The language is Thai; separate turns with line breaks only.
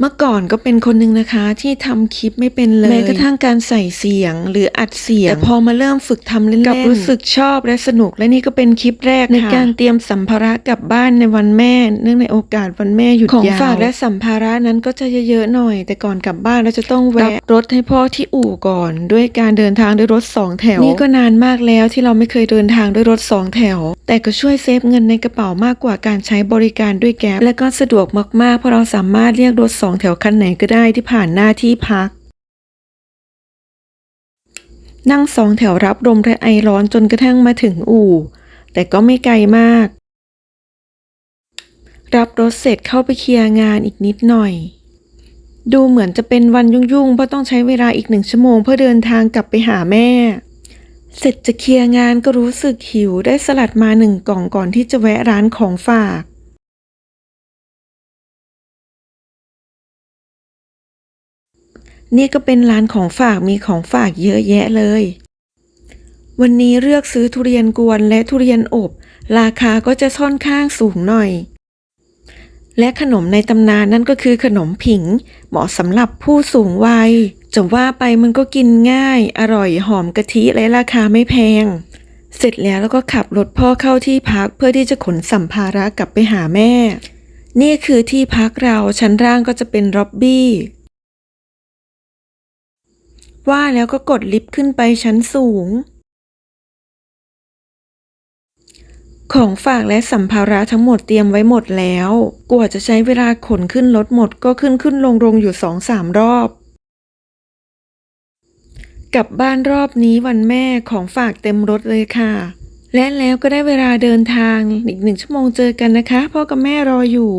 เมื่อก่อนก็เป็นคนหนึ่งนะคะ ที่ทำคลิปไม่เป็นเลยแม้กระทั่งการใส่เสียงหรืออัดเสียงแต่พอมาเริ่มฝึกทำเล่นๆกับรู้สึกชอบและสนุกและนี่ก็เป็นคลิปแรกในการเตรียมสัมภาระกลับบ้านในวันแม่ เนื่องในโอกาสวันแม่หยุดยาวของฝากและสัมภาระนั้นก็จะเยอะๆหน่อย แต่ก่อนกลับบ้านเราจะต้องแวะรถให้พ่อที่อู่ก่อน ด้วยการเดินทางด้วยรถสองแถวนี่ก็นานมากแล้วที่เราไม่เคยเดินทางด้วยรถสองแถว แต่ก็ช่วยเซฟเงินในกระเป๋ามากกว่าการใช้บริการด้วยแก๊ปและก็สะดวกมากๆเพราะเราสามารถเรียกรถสองแถวคันไหนก็ได้ที่ผ่านหน้าที่พัก นั่งสองแถวรับลมและไอร้อนจนกระทั่งมาถึงอู่ แต่ก็ไม่ไกลมาก รับรถเสร็จเข้าไปเคลียร์งานอีกนิดหน่อย ดูเหมือนจะเป็นวันยุ่งๆ เพราะต้องใช้เวลาอีกหนึ่งชั่วโมงเพื่อเดินทางกลับไปหาแม่ เสร็จจะเคลียร์งานก็รู้สึกหิวได้สลัดมาหนึ่งกล่องก่อนที่จะแวะร้านของฝาก นี่ก็เป็นร้านของฝากมีของฝากเยอะแยะเลย วันนี้เลือกซื้อทุเรียนกวนและทุเรียนอบ ราคาก็จะค่อนข้างสูงหน่อย และขนมในตำนานนั่นก็คือขนมผิง เหมาะสำหรับผู้สูงวัย จะว่าไปมันก็กินง่าย อร่อยหอมกะทิและราคาไม่แพง เสร็จแล้วแล้วก็ขับรถพ่อเข้าที่พักเพื่อที่จะขนสัมภาระกลับไปหาแม่ นี่คือที่พักเราชั้นล่างก็จะเป็นล็อบบี้ ว่าแล้วก็กดลิฟต์ขึ้นไปชั้นสูง ของฝากและสัมภาระทั้งหมดเตรียมไว้หมดแล้ว กว่าจะใช้เวลาขนขึ้นรถหมดก็ขึ้นขึ้นลงลงอยู่สองสามรอบ กลับบ้านรอบนี้วันแม่ของฝากเต็มรถเลยค่ะ และแล้วก็ได้เวลาเดินทางอีกหนึ่งชั่วโมงเจอกันนะคะ พ่อกับแม่รออยู่